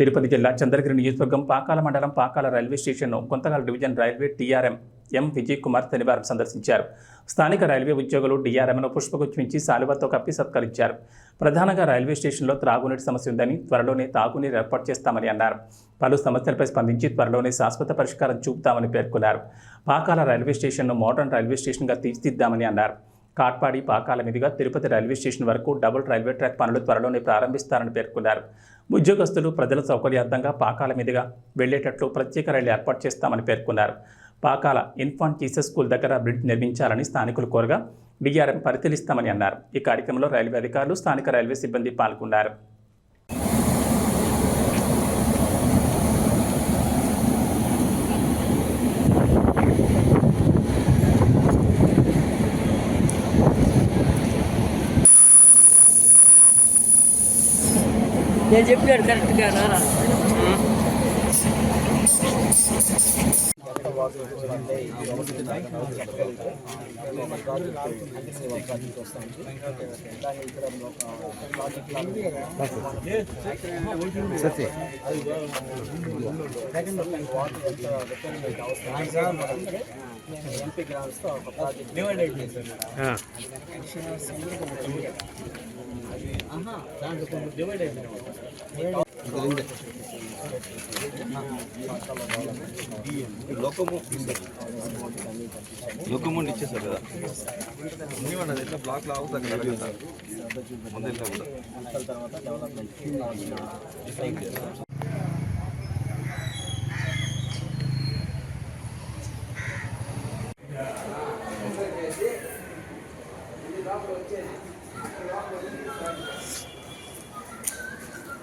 తిరుపతి జిల్లా చంద్రగిరి నియోజకవర్గం పాకాల మండలం పాకాల రైల్వే స్టేషన్ను కొంతకాల division railway DRM M Vijay Kumar శనివారం సందర్శించారు. స్థానిక రైల్వే ఉద్యోగులు డిఆర్ఎంను పుష్పగుచ్చించి శాలువాతో కప్పి సత్కరించారు. ప్రధానంగా రైల్వే స్టేషన్లో త్రాగునీటి సమస్య ఉందని త్వరలోనే తాగునీరు ఏర్పాటు చేస్తామని అన్నారు. పలు సమస్యలపై స్పందించి త్వరలోనే శాశ్వత పరిష్కారం చూపుతామని పేర్కొన్నారు. పాకాల రైల్వే స్టేషన్ను మోడర్న్ రైల్వే స్టేషన్గా తీర్చిదిద్దామని అన్నారు. కాట్పాడి పాకాల మీదుగా తిరుపతి రైల్వే స్టేషన్ వరకు డబుల్ రైల్వే ట్రాక్ పనులు త్వరలోనే ప్రారంభిస్తారని పేర్కొన్నారు. ఉద్యోగస్తులు ప్రజల సౌకర్యార్థంగా పాకాల మీదుగా వెళ్ళేటట్లు ప్రత్యేక రైలు ఏర్పాటు చేస్తామని పేర్కొన్నారు. పాకాల ఇన్ఫాంట్ జీసస్ స్కూల్ దగ్గర బ్రిడ్జ్ నిర్మించాలని స్థానికులు కోరగా డిఆర్ఎం పరిశీలిస్తామని అన్నారు. ఈ కార్యక్రమంలో రైల్వే అధికారులు స్థానిక రైల్వే సిబ్బంది పాల్గొన్నారు. నేను చెప్పాడు కరెక్ట్గా ఎంపీ గ్రామ్స్తో ఒక ప్రాజెక్ట్ చేశారు దాంట్లో కొంచెం డివైడ్ అయిపోయింది లోకమౌంట్ ఇచ్చేసారు కదా. ఉండేవాడి ఎట్లా బ్లాక్లో అవుతుంది ముందు కూడా అంతల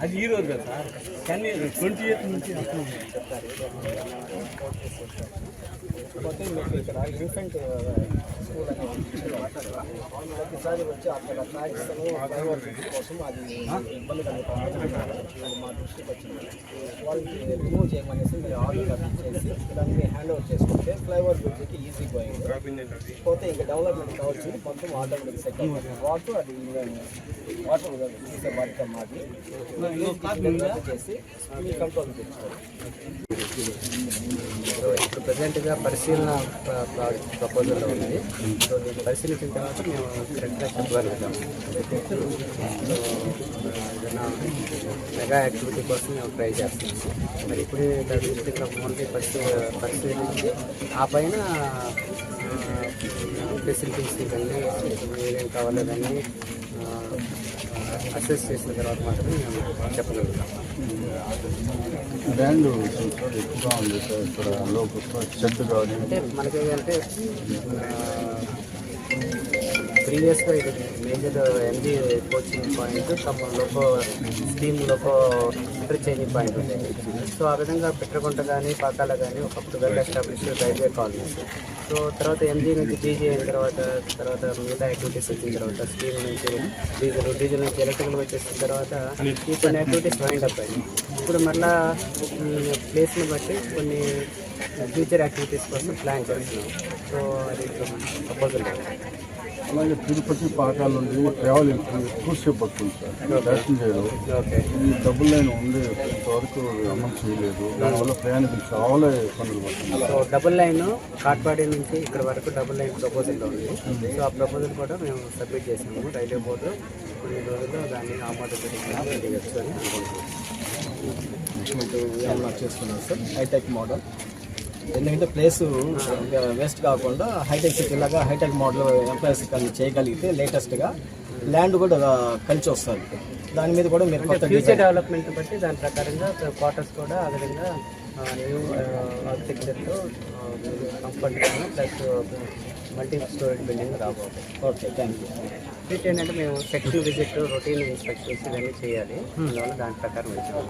అది ఈ రోజు కదా సార్. కానీ ట్వంటీ ఎయిత్ నుంచి పోతే మీకు ఇక్కడ ఇన్ఫెంట్ స్కూల్ అనేది వచ్చి అక్కడ కోసం అది ఇబ్బంది కలుగుతుంది మా దృష్టికి వచ్చింది వాళ్ళకి రిమూవ్ చేయమనేసి మీరు ఆర్డర్ చేసి దాన్ని హ్యాండ్ ఓవర్ చేసుకుంటే ఫ్లైఓవర్ బ్రిడ్జ్కి ఈజీ పోయింది పోతే ఇంకా డెవలప్మెంట్ కావచ్చు. మొత్తం ఆటోమేటిక్ సెట్ వాటర్ అది వాటర్ చూసే బాధ్యత మాది. చేసి మీ కంట్రోల్ తెచ్చుకోవాలి ఇప్పుడు ప్రజెంట్గా పరిశీలన ప్ర- ప్ర- ప్రపోజల్లో ఉంది. సో దీన్ని పరిశీలించిన తర్వాత మేము కరెక్ట్గా చెప్పగలుగుతాం ఏదైనా మెగా యాక్టివిటీ కోసం మేము ట్రై చేస్తాం మరి ఇప్పుడు దాని దృష్టిలో ఓన్లీ పరిశీ పరిశీలించి ఆ పైన ఫెసిలిటీస్ కానీ ఏమేం కావాలో అసెస్ చేసిన తర్వాత మాత్రమే మేము చెప్పగలుగుతాం. ల్యాండ్ సార్ ఎక్కువగా ఉంది సార్. ఇక్కడ లోపల షెడ్ కానీ అంటే మనకి అంటే ప్రీవియస్గా ఇది మేజర్ ఎంబీ కోచింగ్ పాయింట్ తమ loco steam loco interchanging point ఉండేది సో ఆ విధంగా పెట్టకుంట కానీ పాకాల కానీ ఒకప్పుడు well establish railway colonies so తర్వాత ఎంజీ నుంచి డీజీ అయిన తర్వాత తర్వాత మిగతా యాక్టివిటీస్ వచ్చిన తర్వాత స్టీమ్ నుంచి డీజిల్ డీజిల్ నుంచి ఎలక్ట్రికల్ వచ్చేసిన తర్వాత ఈ కొన్ని యాక్టివిటీస్ వైండ్ అప్ అయ్యాయి. ఇప్పుడు మళ్ళా ప్లేస్ని బట్టి కొన్ని ఫ్యూచర్ యాక్టివిటీస్ కోసం ప్లాన్ చేస్తున్నాం. సో అది ప్రపోజల్ అలాగే తిరుపతి పాకాల నుండి ట్రావెల్ ఎక్కువసేపు పడుతుంది సార్. ప్యాసింజర్ ఓకే ఈ డబుల్ లైన్ ఉంది. ఇంతవరకు అమలు చేయలేదు. దానివల్ల ప్రయాణికులు చాలా ఇబ్బందులు సో డబుల్ లైన్ కాట్పాడి నుంచి ఇక్కడ వరకు డబుల్ లైన్ ప్రపోజల్లో ఉంది. సో ఆ ప్రపోజల్ కూడా మేము సబ్మిట్ చేసాము. రైల్వే బోర్డు కొన్ని రోజుల్లో దాన్ని అని అనుకుంటున్నాం. మీకు ఏమన్నా చేసుకున్నారు సార్? Hi-tech model. ఎందుకంటే ప్లేస్ వేస్ట్ కాకుండా హైటెక్ సిటీ లాగా హైటెక్ మోడల్ ఎంప్లాయీస్ కానీ చేయగలిగితే లేటెస్ట్గా ల్యాండ్ కూడా కలిసి వస్తుంది. దాని మీద కూడా మీరు కొత్త ఫ్యూచర్ డెవలప్మెంట్ బట్టి దాని ప్రకారంగా క్వార్టర్స్ కూడా ఆ విధంగా న్యూ ఆర్కిటెక్చర్తో కంఫర్ట్గా ప్లస్ మల్టీ స్టోరేజ్ బిల్డింగ్ రాబోతుంది ఓకే థ్యాంక్ యూ ఏంటంటే మేము సెక్షన్ విజిట్ రొటీన్ ఇన్స్పెక్షన్స్ ఇవన్నీ చేయాలి. అందువల్ల దాని ప్రకారం వచ్చాము